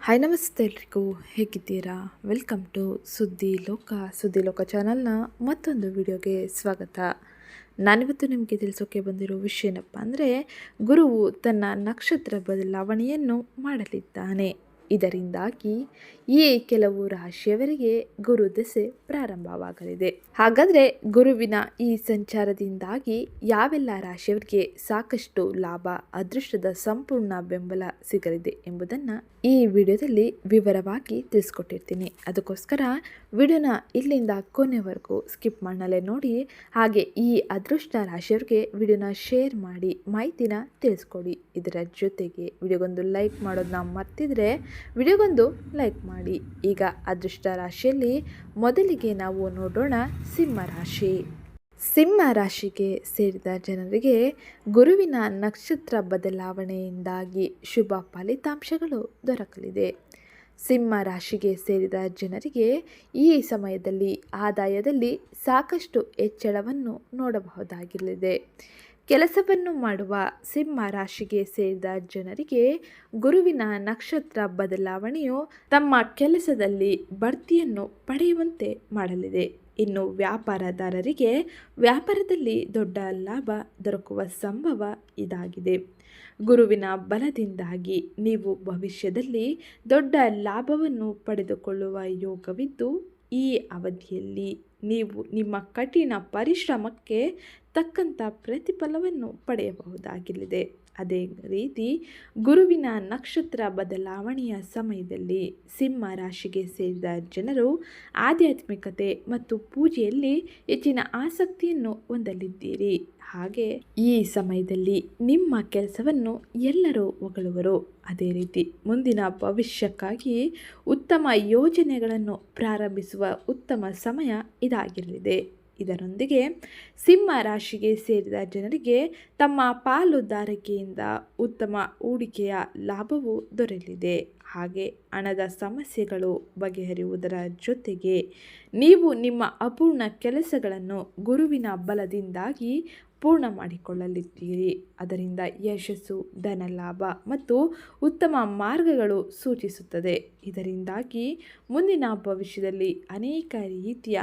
Hi ನಮಸ್ತೆ ಎಲ್ರಿಗೂ. ಹೇಗಿದ್ದೀರಾ? ವೆಲ್ಕಮ್ ಟು ಸುದ್ದಿ ಲೋಕ ಸುದ್ದಿ ಲೋಕ ಚಾನಲ್ನ ಮತ್ತೊಂದು ವಿಡಿಯೋಗೆ ಸ್ವಾಗತ. ನಾನಿವತ್ತು ನಿಮಗೆ ತಿಳಿಸೋಕೆ ಬಂದಿರೋ ವಿಷಯ ಏನಪ್ಪ ಅಂದರೆ, ಗುರುವು ತನ್ನ ನಕ್ಷತ್ರ ಬದಲಾವಣೆಯನ್ನು ಮಾಡಲಿದ್ದಾನೆ. ಇದರಿಂದಾಗಿ ಈ ಕೆಲವು ರಾಶಿಯವರಿಗೆ ಗುರು ದೆಸೆ ಪ್ರಾರಂಭವಾಗಲಿದೆ. ಹಾಗಾದರೆ ಗುರುವಿನ ಈ ಸಂಚಾರದಿಂದಾಗಿ ಯಾವೆಲ್ಲ ರಾಶಿಯವರಿಗೆ ಸಾಕಷ್ಟು ಲಾಭ, ಅದೃಷ್ಟದ ಸಂಪೂರ್ಣ ಬೆಂಬಲ ಸಿಗಲಿದೆ ಎಂಬುದನ್ನು ಈ ವಿಡಿಯೋದಲ್ಲಿ ವಿವರವಾಗಿ ತಿಳಿಸ್ಕೊಟ್ಟಿರ್ತೀನಿ. ಅದಕ್ಕೋಸ್ಕರ ವಿಡಿಯೋನ ಇಲ್ಲಿಂದ ಕೊನೆವರೆಗೂ ಸ್ಕಿಪ್ ಮಾಡಲೇ ನೋಡಿ, ಹಾಗೆ ಈ ಅದೃಷ್ಟ ರಾಶಿಯವರಿಗೆ ವಿಡಿಯೋನ ಶೇರ್ ಮಾಡಿ ಮಾಹಿತಿನ ತಿಳಿಸ್ಕೊಡಿ. ಇದರ ಜೊತೆಗೆ ವಿಡಿಯೋಗೊಂದು ಲೈಕ್ ಮಾಡೋದನ್ನ ಮರ್ತಿದ್ರೆ ವಿಡಿಯೋಗೊಂದು ಲೈಕ್ ಮಾಡಿ. ಈಗ ಅದೃಷ್ಟ ರಾಶಿಯಲ್ಲಿ ಮೊದಲಿಗೆ ನಾವು ನೋಡೋಣ ಸಿಂಹ ರಾಶಿ. ಸಿಂಹ ರಾಶಿಗೆ ಸೇರಿದ ಜನರಿಗೆ ಗುರುವಿನ ನಕ್ಷತ್ರ ಬದಲಾವಣೆಯಿಂದಾಗಿ ಶುಭ ಫಲಿತಾಂಶಗಳು ದೊರಕಲಿದೆ. ಸಿಂಹ ರಾಶಿಗೆ ಸೇರಿದ ಜನರಿಗೆ ಈ ಸಮಯದಲ್ಲಿ, ಆದಾಯದಲ್ಲಿ ಸಾಕಷ್ಟು ಹೆಚ್ಚಳವನ್ನು ನೋಡಬಹುದಾಗಿರಲಿದೆ. ಕೆಲಸವನ್ನು ಮಾಡುವ ಸಿಂಹ ರಾಶಿಗೆ ಸೇರಿದ ಜನರಿಗೆ ಗುರುವಿನ ನಕ್ಷತ್ರ ಬದಲಾವಣೆಯು ತಮ್ಮ ಕೆಲಸದಲ್ಲಿ ಬಡ್ತಿಯನ್ನು ಪಡೆಯುವಂತೆ ಮಾಡಲಿದೆ. ಇನ್ನು ವ್ಯಾಪಾರದಾರರಿಗೆ ವ್ಯಾಪಾರದಲ್ಲಿ ದೊಡ್ಡ ಲಾಭ ದೊರಕುವ ಸಂಭವ ಇದಾಗಿದೆ. ಗುರುವಿನ ಬಲದಿಂದಾಗಿ ನೀವು ಭವಿಷ್ಯದಲ್ಲಿ ದೊಡ್ಡ ಲಾಭವನ್ನು ಪಡೆದುಕೊಳ್ಳುವ ಯೋಗವಿದ್ದು, ಈ ಅವಧಿಯಲ್ಲಿ ನೀವು ನಿಮ್ಮ ಕಠಿಣ ಪರಿಶ್ರಮಕ್ಕೆ ತಕ್ಕಂಥ ಪ್ರತಿಫಲವನ್ನು ಪಡೆಯಬಹುದಾಗಲಿದೆ. ಅದೇ ರೀತಿ ಗುರುವಿನ ನಕ್ಷತ್ರ ಬದಲಾವಣೆಯ ಸಮಯದಲ್ಲಿ ಸಿಂಹ ರಾಶಿಗೆ ಸೇರಿದ ಜನರು ಆಧ್ಯಾತ್ಮಿಕತೆ ಮತ್ತು ಪೂಜೆಯಲ್ಲಿ ಹೆಚ್ಚಿನ ಆಸಕ್ತಿಯನ್ನು ಹೊಂದಲಿದ್ದೀರಿ. ಹಾಗೆ ಈ ಸಮಯದಲ್ಲಿ ನಿಮ್ಮ ಕೆಲಸವನ್ನು ಎಲ್ಲರೂ ಹೊಗಳುವರು. ಅದೇ ರೀತಿ ಮುಂದಿನ ಭವಿಷ್ಯಕ್ಕಾಗಿ ಉತ್ತಮ ಯೋಜನೆಗಳನ್ನು ಪ್ರಾರಂಭಿಸುವ ಉತ್ತಮ ಸಮಯ ಇದಾಗಿರಲಿದೆ. ಇದರೊಂದಿಗೆ ಸಿಂಹ ರಾಶಿಗೆ ಸೇರಿದ ಜನರಿಗೆ ತಮ್ಮ ಪಾಲುದಾರಿಕೆಯಿಂದ ಉತ್ತಮ ಹೂಡಿಕೆಯ ಲಾಭವು ದೊರೆಯಲಿದೆ. ಹಾಗೆ ಹಣದ ಸಮಸ್ಯೆಗಳು ಬಗೆಹರಿಯುವುದರ ಜೊತೆಗೆ ನೀವು ನಿಮ್ಮ ಅಪೂರ್ಣ ಕೆಲಸಗಳನ್ನು ಗುರುವಿನ ಬಲದಿಂದಾಗಿ ಪೂರ್ಣ ಮಾಡಿಕೊಳ್ಳಲಿದ್ದೀರಿ. ಅದರಿಂದ ಯಶಸ್ಸು, ಧನಲಾಭ ಮತ್ತು ಉತ್ತಮ ಮಾರ್ಗಗಳು ಸೂಚಿಸುತ್ತದೆ. ಇದರಿಂದಾಗಿ ಮುಂದಿನ ಭವಿಷ್ಯದಲ್ಲಿ ಅನೇಕ ರೀತಿಯ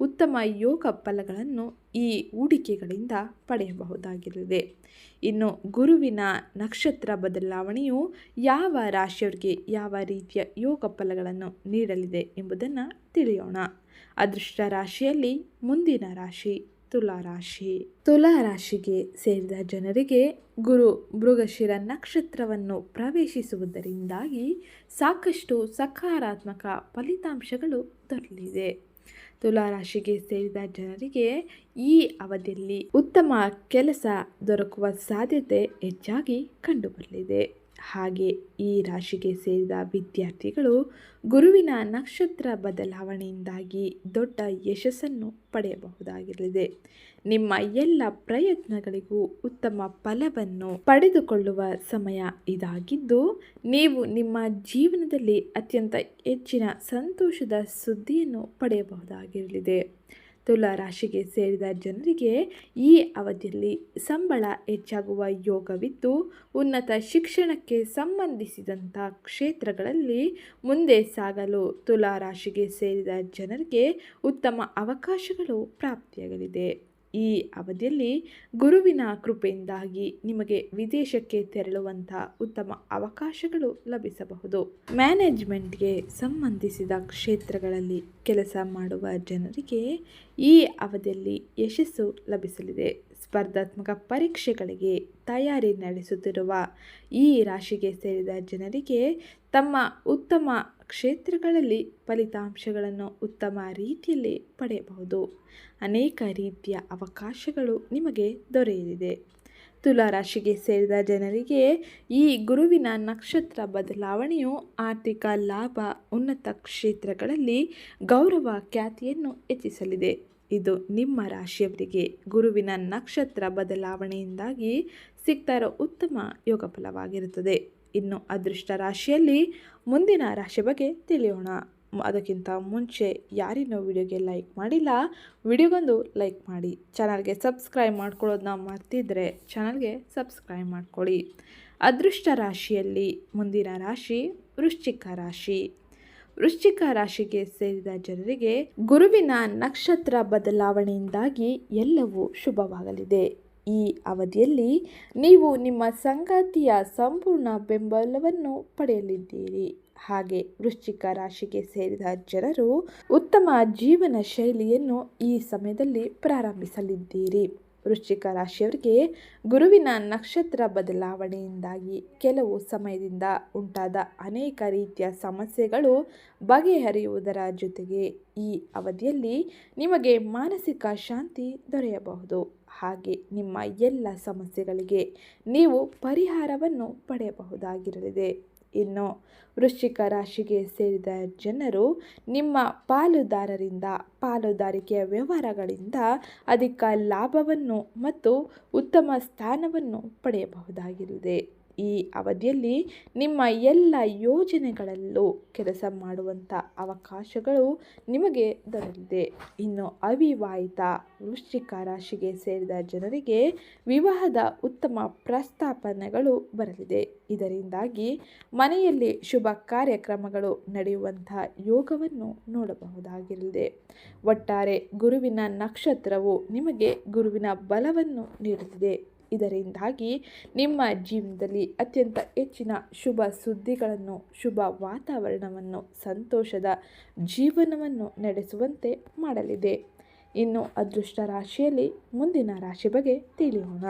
ಉತ್ತಮ ಯೋಗ ಫಲಗಳನ್ನು ಈ ಹೂಡಿಕೆಗಳಿಂದ ಪಡೆಯಬಹುದಾಗಿರಲಿದೆ ಇನ್ನು ಗುರುವಿನ ನಕ್ಷತ್ರ ಬದಲಾವಣೆಯು ಯಾವ ರಾಶಿಯವರಿಗೆ ಯಾವ ರೀತಿಯ ಯೋಗ ಫಲಗಳನ್ನು ನೀಡಲಿದೆ ಎಂಬುದನ್ನು ತಿಳಿಯೋಣ. ಅದೃಷ್ಟ ರಾಶಿಯಲ್ಲಿ ಮುಂದಿನ ರಾಶಿ. ತುಲಾ ತುಲಾರಾಶಿಗೆ ತುಲಾ ರಾಶಿಗೆ ಸೇರಿದ ಜನರಿಗೆ ಗುರು ಮೃಗಶಿರ ನಕ್ಷತ್ರವನ್ನು ಪ್ರವೇಶಿಸುವುದರಿಂದಾಗಿ ಸಾಕಷ್ಟು ಸಕಾರಾತ್ಮಕ ಫಲಿತಾಂಶಗಳು ದೊರಲಿದೆ. ತುಲಾ ರಾಶಿಗೆ ಸೇರಿದ ಜನರಿಗೆ ಈ ಅವಧಿಯಲ್ಲಿ ಉತ್ತಮ ಕೆಲಸ ದೊರಕುವ ಸಾಧ್ಯತೆ ಹೆಚ್ಚಾಗಿ ಕಂಡುಬರಲಿದೆ. ಹಾಗೆ ಈ ರಾಶಿಗೆ ಸೇರಿದ ವಿದ್ಯಾರ್ಥಿಗಳು ಗುರುವಿನ ನಕ್ಷತ್ರ ಬದಲಾವಣೆಯಿಂದಾಗಿ ದೊಡ್ಡ ಯಶಸ್ಸನ್ನು ಪಡೆಯಬಹುದಾಗಿರಲಿದೆ. ನಿಮ್ಮ ಎಲ್ಲ ಪ್ರಯತ್ನಗಳಿಗೂ ಉತ್ತಮ ಫಲವನ್ನು ಪಡೆದುಕೊಳ್ಳುವ ಸಮಯ ಇದಾಗಿದ್ದು, ನೀವು ನಿಮ್ಮ ಜೀವನದಲ್ಲಿ ಅತ್ಯಂತ ಹೆಚ್ಚಿನ ಸಂತೋಷದ ಸುದ್ದಿಯನ್ನು ಪಡೆಯಬಹುದಾಗಿರಲಿದೆ. ತುಲಾ ರಾಶಿಗೆ ಸೇರಿದ ಜನರಿಗೆ ಈ ಅವಧಿಯಲ್ಲಿ ಸಂಬಳ ಹೆಚ್ಚಾಗುವ ಯೋಗವಿದ್ದು, ಉನ್ನತ ಶಿಕ್ಷಣಕ್ಕೆ ಸಂಬಂಧಿಸಿದಂಥ ಕ್ಷೇತ್ರಗಳಲ್ಲಿ ಮುಂದೆ ಸಾಗಲು ತುಲಾ ರಾಶಿಗೆ ಸೇರಿದ ಜನರಿಗೆ ಉತ್ತಮ ಅವಕಾಶಗಳು ಪ್ರಾಪ್ತಿಯಾಗಲಿದೆ. ಈ ಅವಧಿಯಲ್ಲಿ ಗುರುವಿನ ಕೃಪೆಯಿಂದಾಗಿ ನಿಮಗೆ ವಿದೇಶಕ್ಕೆ ತೆರಳುವಂಥ ಉತ್ತಮ ಅವಕಾಶಗಳು ಲಭಿಸಬಹುದು. ಮ್ಯಾನೇಜ್ಮೆಂಟ್ಗೆ ಸಂಬಂಧಿಸಿದ ಕ್ಷೇತ್ರಗಳಲ್ಲಿ ಕೆಲಸ ಮಾಡುವ ಜನರಿಗೆ ಈ ಅವಧಿಯಲ್ಲಿ ಯಶಸ್ಸು ಲಭಿಸಲಿದೆ. ಸ್ಪರ್ಧಾತ್ಮಕ ಪರೀಕ್ಷೆಗಳಿಗೆ ತಯಾರಿ ನಡೆಸುತ್ತಿರುವ ಈ ರಾಶಿಗೆ ಸೇರಿದ ಜನರಿಗೆ ತಮ್ಮ ಉತ್ತಮ ಕ್ಷೇತ್ರಗಳಲ್ಲಿ ಫಲಿತಾಂಶಗಳನ್ನು ಉತ್ತಮ ರೀತಿಯಲ್ಲಿ ಪಡೆಯಬಹುದು. ಅನೇಕ ರೀತಿಯ ಅವಕಾಶಗಳು ನಿಮಗೆ ದೊರೆಯಲಿದೆ. ತುಲಾ ರಾಶಿಗೆ ಸೇರಿದ ಜನರಿಗೆ ಈ ಗುರುವಿನ ನಕ್ಷತ್ರ ಬದಲಾವಣೆಯು ಆರ್ಥಿಕ ಲಾಭ, ಉನ್ನತ ಕ್ಷೇತ್ರಗಳಲ್ಲಿ ಗೌರವ ಖ್ಯಾತಿಯನ್ನು ಹೆಚ್ಚಿಸಲಿದೆ. ಇದು ನಿಮ್ಮ ರಾಶಿಯವರಿಗೆ ಗುರುವಿನ ನಕ್ಷತ್ರ ಬದಲಾವಣೆಯಿಂದಾಗಿ ಸಿಗ್ತಾ ಇರೋ ಉತ್ತಮ ಯೋಗ ಫಲವಾಗಿರುತ್ತದೆ. ಇನ್ನು ಅದೃಷ್ಟ ರಾಶಿಯಲ್ಲಿ ಮುಂದಿನ ರಾಶಿ ಬಗ್ಗೆ ತಿಳಿಯೋಣ. ಅದಕ್ಕಿಂತ ಮುಂಚೆ ಯಾರಿನ್ನೂ ವಿಡಿಯೋಗೆ ಲೈಕ್ ಮಾಡಿಲ್ಲ, ವಿಡಿಯೋಗೊಂದು ಲೈಕ್ ಮಾಡಿ. ಚಾನಲ್ಗೆ ಸಬ್ಸ್ಕ್ರೈಬ್ ಮಾಡ್ಕೊಳ್ಳೋದನ್ನ ಮರ್ತಿದ್ರೆ ಚಾನಲ್ಗೆ ಸಬ್ಸ್ಕ್ರೈಬ್ ಮಾಡ್ಕೊಳ್ಳಿ. ಅದೃಷ್ಟ ರಾಶಿಯಲ್ಲಿ ಮುಂದಿನ ರಾಶಿ ವೃಶ್ಚಿಕ ರಾಶಿ. ವೃಶ್ಚಿಕ ರಾಶಿಗೆ ಸೇರಿದ ಜನರಿಗೆ ಗುರುವಿನ ನಕ್ಷತ್ರ ಬದಲಾವಣೆಯಿಂದಾಗಿ ಎಲ್ಲವೂ ಶುಭವಾಗಲಿದೆ. ಈ ಅವಧಿಯಲ್ಲಿ ನೀವು ನಿಮ್ಮ ಸಂಗಾತಿಯ ಸಂಪೂರ್ಣ ಬೆಂಬಲವನ್ನು ಪಡೆಯಲಿದ್ದೀರಿ. ಹಾಗೆ ವೃಶ್ಚಿಕ ರಾಶಿಗೆ ಸೇರಿದ ಜನರು ಉತ್ತಮ ಜೀವನ ಶೈಲಿಯನ್ನು ಈ ಸಮಯದಲ್ಲಿ ಪ್ರಾರಂಭಿಸಲಿದ್ದೀರಿ. ವೃಶ್ಚಿಕ ರಾಶಿಯವರಿಗೆ ಗುರುವಿನ ನಕ್ಷತ್ರ ಬದಲಾವಣೆಯಿಂದಾಗಿ ಕೆಲವು ಸಮಯದಿಂದ ಉಂಟಾದ ಅನೇಕ ರೀತಿಯ ಸಮಸ್ಯೆಗಳು ಬಗೆಹರಿಯುವುದರ ಜೊತೆಗೆ ಈ ಅವಧಿಯಲ್ಲಿ ನಿಮಗೆ ಮಾನಸಿಕ ಶಾಂತಿ ದೊರೆಯಬಹುದು. ಹಾಗೆ ನಿಮ್ಮ ಎಲ್ಲ ಸಮಸ್ಯೆಗಳಿಗೆ ನೀವು ಪರಿಹಾರವನ್ನು ಪಡೆಯಬಹುದಾಗಿರಲಿದೆ. ಇನ್ನು ವೃಶ್ಚಿಕ ರಾಶಿಗೆ ಸೇರಿದ ಜನರು ನಿಮ್ಮ ಪಾಲುದಾರರಿಂದ, ಪಾಲುದಾರಿಕೆಯ ವ್ಯವಹಾರಗಳಿಂದ ಅಧಿಕ ಲಾಭವನ್ನು ಮತ್ತು ಉತ್ತಮ ಸ್ಥಾನವನ್ನು ಪಡೆಯಬಹುದಾಗಿರುತ್ತದೆ ಈ ಅವಧಿಯಲ್ಲಿ ನಿಮ್ಮ ಎಲ್ಲ ಯೋಜನೆಗಳಲ್ಲೂ ಕೆಲಸ ಮಾಡುವಂಥ ಅವಕಾಶಗಳು ನಿಮಗೆ ದೊರಲಿದೆ ಇನ್ನು ಅವಿವಾಹಿತ ವೃಶ್ಚಿಕ ರಾಶಿಗೆ ಸೇರಿದ ಜನರಿಗೆ ವಿವಾಹದ ಉತ್ತಮ ಪ್ರಸ್ತಾಪನೆಗಳು ಬರಲಿದೆ. ಇದರಿಂದಾಗಿ ಮನೆಯಲ್ಲಿ ಶುಭ ಕಾರ್ಯಕ್ರಮಗಳು ನಡೆಯುವಂಥ ಯೋಗವನ್ನು ನೋಡಬಹುದಾಗಿರಲಿದೆ. ಒಟ್ಟಾರೆ ಗುರುವಿನ ನಕ್ಷತ್ರವು ನಿಮಗೆ ಗುರುವಿನ ಬಲವನ್ನು ನೀಡಲಿದೆ. ಇದರಿಂದಾಗಿ ನಿಮ್ಮ ಜೀವನದಲ್ಲಿ ಅತ್ಯಂತ ಹೆಚ್ಚಿನ ಶುಭ ಸುದ್ದಿಗಳನ್ನು, ಶುಭ ವಾತಾವರಣವನ್ನು, ಸಂತೋಷದ ಜೀವನವನ್ನು ನಡೆಸುವಂತೆ ಮಾಡಲಿದೆ. ಇನ್ನು ಅದೃಷ್ಟ ರಾಶಿಯಲ್ಲಿ ಮುಂದಿನ ರಾಶಿ ಬಗ್ಗೆ ತಿಳಿಯೋಣ.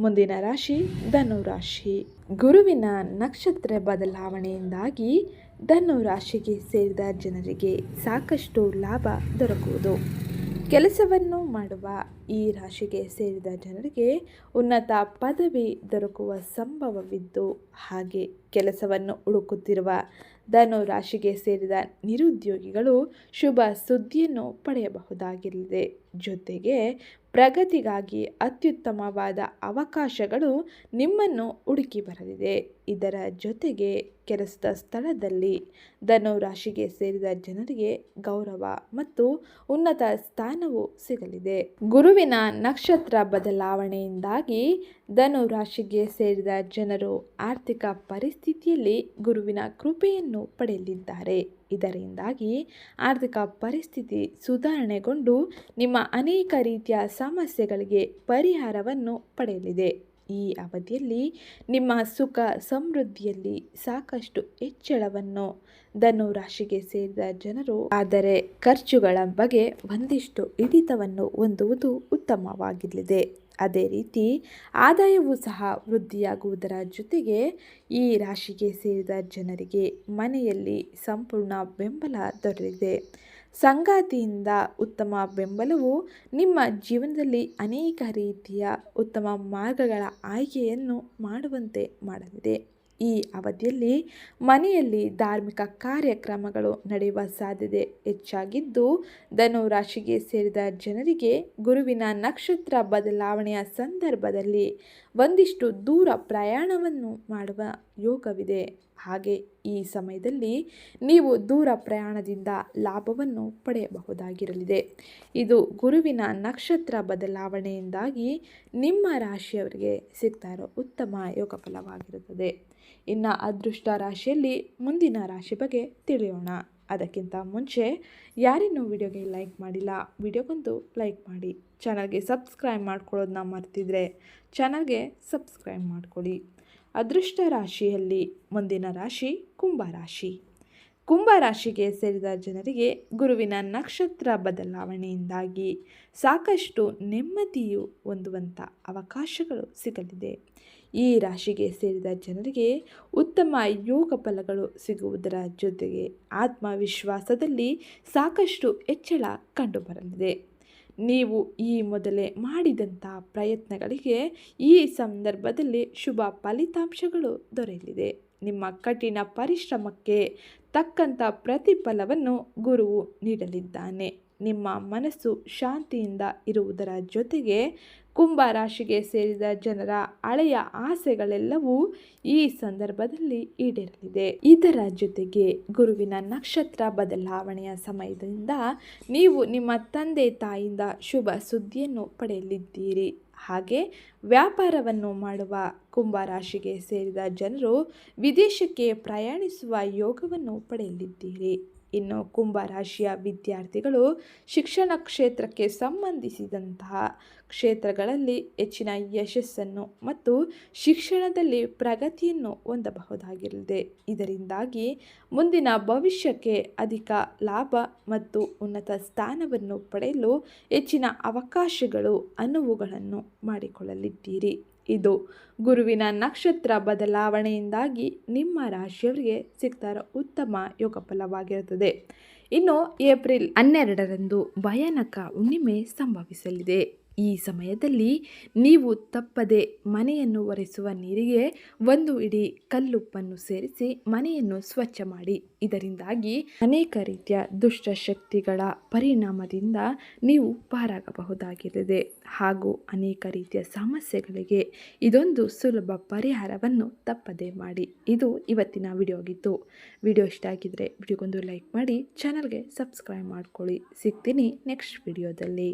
ಮುಂದಿನ ರಾಶಿ ಧನು ರಾಶಿ. ಗುರುವಿನ ನಕ್ಷತ್ರ ಬದಲಾವಣೆಯಿಂದಾಗಿ ಧನು ರಾಶಿಗೆ ಸೇರಿದ ಜನರಿಗೆ ಸಾಕಷ್ಟು ಲಾಭ ದೊರಕುವುದು. ಕೆಲಸವನ್ನು ಮಾಡುವ ಈ ರಾಶಿಗೆ ಸೇರಿದ ಜನರಿಗೆ ಉನ್ನತ ಪದವಿ ದೊರಕುವ ಸಂಭವವಿದ್ದು ಹಾಗೆ ಕೆಲಸವನ್ನು ಹುಡುಕುತ್ತಿರುವ ಧನು ರಾಶಿಗೆ ಸೇರಿದ ನಿರುದ್ಯೋಗಿಗಳು ಶುಭ ಸುದ್ದಿಯನ್ನು ಪಡೆಯಬಹುದಾಗಿರಲಿದೆ. ಜೊತೆಗೆ ಪ್ರಗತಿಗಾಗಿ ಅತ್ಯುತ್ತಮವಾದ ಅವಕಾಶಗಳು ನಿಮ್ಮನ್ನು ಹುಡುಕಿ ಬರಲಿದೆ. ಇದರ ಜೊತೆಗೆ ಕೆಲಸದ ಸ್ಥಳದಲ್ಲಿ ಧನು ರಾಶಿಗೆ ಸೇರಿದ ಜನರಿಗೆ ಗೌರವ ಮತ್ತು ಉನ್ನತ ಸ್ಥಾನವು ಸಿಗಲಿದೆ. ಗುರುವಿನ ನಕ್ಷತ್ರ ಬದಲಾವಣೆಯಿಂದಾಗಿ ಧನು ರಾಶಿಗೆ ಸೇರಿದ ಜನರು ಆರ್ಥಿಕ ಪರಿಸ್ಥಿತಿಯಲ್ಲಿ ಗುರುವಿನ ಕೃಪೆಯನ್ನು ಪಡೆಯಲಿದ್ದಾರೆ. ಇದರಿಂದಾಗಿ ಆರ್ಥಿಕ ಪರಿಸ್ಥಿತಿ ಸುಧಾರಣೆಗೊಂಡು ನಿಮ್ಮ ಅನೇಕ ರೀತಿಯ ಸಮಸ್ಯೆಗಳಿಗೆ ಪರಿಹಾರವನ್ನು ಪಡೆಯಲಿದೆ. ಈ ಅವಧಿಯಲ್ಲಿ ನಿಮ್ಮ ಸುಖ ಸಮೃದ್ಧಿಯಲ್ಲಿ ಸಾಕಷ್ಟು ಹೆಚ್ಚಳವನ್ನು ಧನು ರಾಶಿಗೆ ಸೇರಿದ ಜನರು, ಆದರೆ ಖರ್ಚುಗಳ ಬಗ್ಗೆ ಒಂದಿಷ್ಟು ಹಿಡಿತವನ್ನು ಹೊಂದುವುದು ಉತ್ತಮವಾಗಿರಲಿದೆ ಅದೇ ರೀತಿ ಆದಾಯವೂ ಸಹ ವೃದ್ಧಿಯಾಗುವುದರ ಜೊತೆಗೆ ಈ ರಾಶಿಗೆ ಸೇರಿದ ಜನರಿಗೆ ಮನೆಯಲ್ಲಿ ಸಂಪೂರ್ಣ ಬೆಂಬಲ ದೊರೆಯಲಿದೆ ಸಂಗಾತಿಯಿಂದ ಉತ್ತಮ ಬೆಂಬಲವು ನಿಮ್ಮ ಜೀವನದಲ್ಲಿ ಅನೇಕ ರೀತಿಯ ಉತ್ತಮ ಮಾರ್ಗಗಳ ಆಯ್ಕೆಯನ್ನು ಮಾಡುವಂತೆ ಮಾಡಲಿದೆ. ಈ ಅವಧಿಯಲ್ಲಿ ಮನೆಯಲ್ಲಿ ಧಾರ್ಮಿಕ ಕಾರ್ಯಕ್ರಮಗಳು ನಡೆಯುವ ಸಾಧ್ಯತೆ ಹೆಚ್ಚಾಗಿದ್ದು ಧನು ರಾಶಿಗೆ ಸೇರಿದ ಜನರಿಗೆ ಗುರುವಿನ ನಕ್ಷತ್ರ ಬದಲಾವಣೆಯ ಸಂದರ್ಭದಲ್ಲಿ ಒಂದಿಷ್ಟು ದೂರ ಪ್ರಯಾಣವನ್ನು ಮಾಡುವ ಯೋಗವಿದೆ. ಹಾಗೆ ಈ ಸಮಯದಲ್ಲಿ ನೀವು ದೂರ ಪ್ರಯಾಣದಿಂದ ಲಾಭವನ್ನು ಪಡೆಯಬಹುದಾಗಿರಲಿದೆ. ಇದು ಗುರುವಿನ ನಕ್ಷತ್ರ ಬದಲಾವಣೆಯಿಂದಾಗಿ ನಿಮ್ಮ ರಾಶಿಯವರಿಗೆ ಸಿಗ್ತಾ ಇರೋ ಉತ್ತಮ ಯೋಗ ಫಲವಾಗಿರುತ್ತದೆ. ಇನ್ನು ಅದೃಷ್ಟ ರಾಶಿಯಲ್ಲಿ ಮುಂದಿನ ರಾಶಿ ಬಗ್ಗೆ ತಿಳಿಯೋಣ. ಅದಕ್ಕಿಂತ ಮುಂಚೆ ಯಾರಿನ್ನೂ ವಿಡಿಯೋಗೆ ಲೈಕ್ ಮಾಡಿಲ್ಲ, ವಿಡಿಯೋಗೊಂದು ಲೈಕ್ ಮಾಡಿ. ಚಾನಲ್ಗೆ ಸಬ್ಸ್ಕ್ರೈಬ್ ಮಾಡ್ಕೊಳ್ಳೋದನ್ನ ಮರ್ತಿದ್ರೆ ಚಾನಲ್ಗೆ ಸಬ್ಸ್ಕ್ರೈಬ್ ಮಾಡ್ಕೊಳ್ಳಿ. ಅದೃಷ್ಟ ರಾಶಿಯಲ್ಲಿ ಮುಂದಿನ ರಾಶಿ ಕುಂಭ ರಾಶಿ ಕುಂಭ ರಾಶಿಗೆ ಸೇರಿದ ಜನರಿಗೆ ಗುರುವಿನ ನಕ್ಷತ್ರ ಬದಲಾವಣೆಯಿಂದಾಗಿ ಸಾಕಷ್ಟು ನೆಮ್ಮದಿಯು ಹೊಂದುವಂಥ ಅವಕಾಶಗಳು ಸಿಗಲಿದೆ. ಈ ರಾಶಿಗೆ ಸೇರಿದ ಜನರಿಗೆ ಉತ್ತಮ ಯೋಗ ಫಲಗಳು ಸಿಗುವುದರ ಜೊತೆಗೆ ಆತ್ಮವಿಶ್ವಾಸದಲ್ಲಿ ಸಾಕಷ್ಟು ಹೆಚ್ಚಳ ಕಂಡುಬರಲಿದೆ. ನೀವು ಈ ಮೊದಲೇ ಮಾಡಿದಂಥ ಪ್ರಯತ್ನಗಳಿಗೆ ಈ ಸಂದರ್ಭದಲ್ಲಿ ಶುಭ ಫಲಿತಾಂಶಗಳು ದೊರೆಯಲಿದೆ. ನಿಮ್ಮ ಕಠಿಣ ಪರಿಶ್ರಮಕ್ಕೆ ತಕ್ಕಂಥ ಪ್ರತಿಫಲವನ್ನು ಗುರುವು ನೀಡಲಿದ್ದಾನೆ. ನಿಮ್ಮ ಮನಸ್ಸು ಶಾಂತಿಯಿಂದ ಇರುವುದರ ಜೊತೆಗೆ ಕುಂಭ ರಾಶಿಗೆ ಸೇರಿದ ಜನರ ಹಳೆಯ ಆಸೆಗಳೆಲ್ಲವೂ ಈ ಸಂದರ್ಭದಲ್ಲಿ ಈಡೇರಲಿದೆ. ಇದರ ಜೊತೆಗೆ ಗುರುವಿನ ನಕ್ಷತ್ರ ಬದಲಾವಣೆಯ ಸಮಯದಿಂದ ನೀವು ನಿಮ್ಮ ತಂದೆ ತಾಯಿಯಿಂದ ಶುಭ ಸುದ್ದಿಯನ್ನು ಪಡೆಯಲಿದ್ದೀರಿ. ಹಾಗೆ ವ್ಯಾಪಾರವನ್ನು ಮಾಡುವ ಕುಂಭ ರಾಶಿಗೆ ಸೇರಿದ ಜನರು ವಿದೇಶಕ್ಕೆ ಪ್ರಯಾಣಿಸುವ ಯೋಗವನ್ನು ಪಡೆಯಲಿದ್ದೀರಿ. ಇನ್ನು ಕುಂಭ ರಾಶಿಯ ವಿದ್ಯಾರ್ಥಿಗಳು ಶಿಕ್ಷಣ ಕ್ಷೇತ್ರಕ್ಕೆ ಸಂಬಂಧಿಸಿದಂತಹ ಕ್ಷೇತ್ರಗಳಲ್ಲಿ ಹೆಚ್ಚಿನ ಯಶಸ್ಸನ್ನು ಮತ್ತು ಶಿಕ್ಷಣದಲ್ಲಿ ಪ್ರಗತಿಯನ್ನು ಹೊಂದಬಹುದಾಗಿರಲಿದೆ. ಇದರಿಂದಾಗಿ ಮುಂದಿನ ಭವಿಷ್ಯಕ್ಕೆ ಅಧಿಕ ಲಾಭ ಮತ್ತು ಉನ್ನತ ಸ್ಥಾನವನ್ನು ಪಡೆಯಲು ಹೆಚ್ಚಿನ ಅವಕಾಶಗಳು ಅನುವುಗಳನ್ನು ಮಾಡಿಕೊಳ್ಳಲಿದ್ದೀರಿ. ಇದು. ಗುರುವಿನ ನಕ್ಷತ್ರ ಬದಲಾವಣೆಯಿಂದಾಗಿ ನಿಮ್ಮ ರಾಶಿಯವರಿಗೆ ಸಿಗ್ತಾರ ಉತ್ತಮ ಯೋಗ ಫಲವಾಗಿರುತ್ತದೆ. ಇನ್ನು ಏಪ್ರಿಲ್ ಹನ್ನೆರಡರಂದು ಭಯಾನಕ ಹುಣ್ಣಿಮೆ ಸಂಭವಿಸಲಿದೆ. ಈ ಸಮಯದಲ್ಲಿ ನೀವು ತಪ್ಪದೆ ಮನೆಯನ್ನು ಒರೆಸುವ ನೀರಿಗೆ ಒಂದು ಇಡೀ ಕಲ್ಲುಪ್ಪನ್ನು ಸೇರಿಸಿ ಮನೆಯನ್ನು ಸ್ವಚ್ಛ ಮಾಡಿ. ಇದರಿಂದಾಗಿ ಅನೇಕ ರೀತಿಯ ದುಷ್ಟಶಕ್ತಿಗಳ ಪರಿಣಾಮದಿಂದ ನೀವು ಪಾರಾಗಬಹುದಾಗಿರದೆ ಹಾಗೂ ಅನೇಕ ರೀತಿಯ ಸಮಸ್ಯೆಗಳಿಗೆ ಇದೊಂದು ಸುಲಭ ಪರಿಹಾರವನ್ನು ತಪ್ಪದೆ ಮಾಡಿ. ಇದು ಇವತ್ತಿನ ವಿಡಿಯೋ ಆಗಿತ್ತು ವಿಡಿಯೋ ಇಷ್ಟ ಆಗಿದ್ದರೆ ವಿಡಿಯೋಗೊಂದು ಲೈಕ್ ಮಾಡಿ, ಚಾನಲ್ಗೆ ಸಬ್ಸ್ಕ್ರೈಬ್ ಮಾಡ್ಕೊಳ್ಳಿ. ಸಿಗ್ತೀನಿ ನೆಕ್ಸ್ಟ್ ವಿಡಿಯೋದಲ್ಲಿ.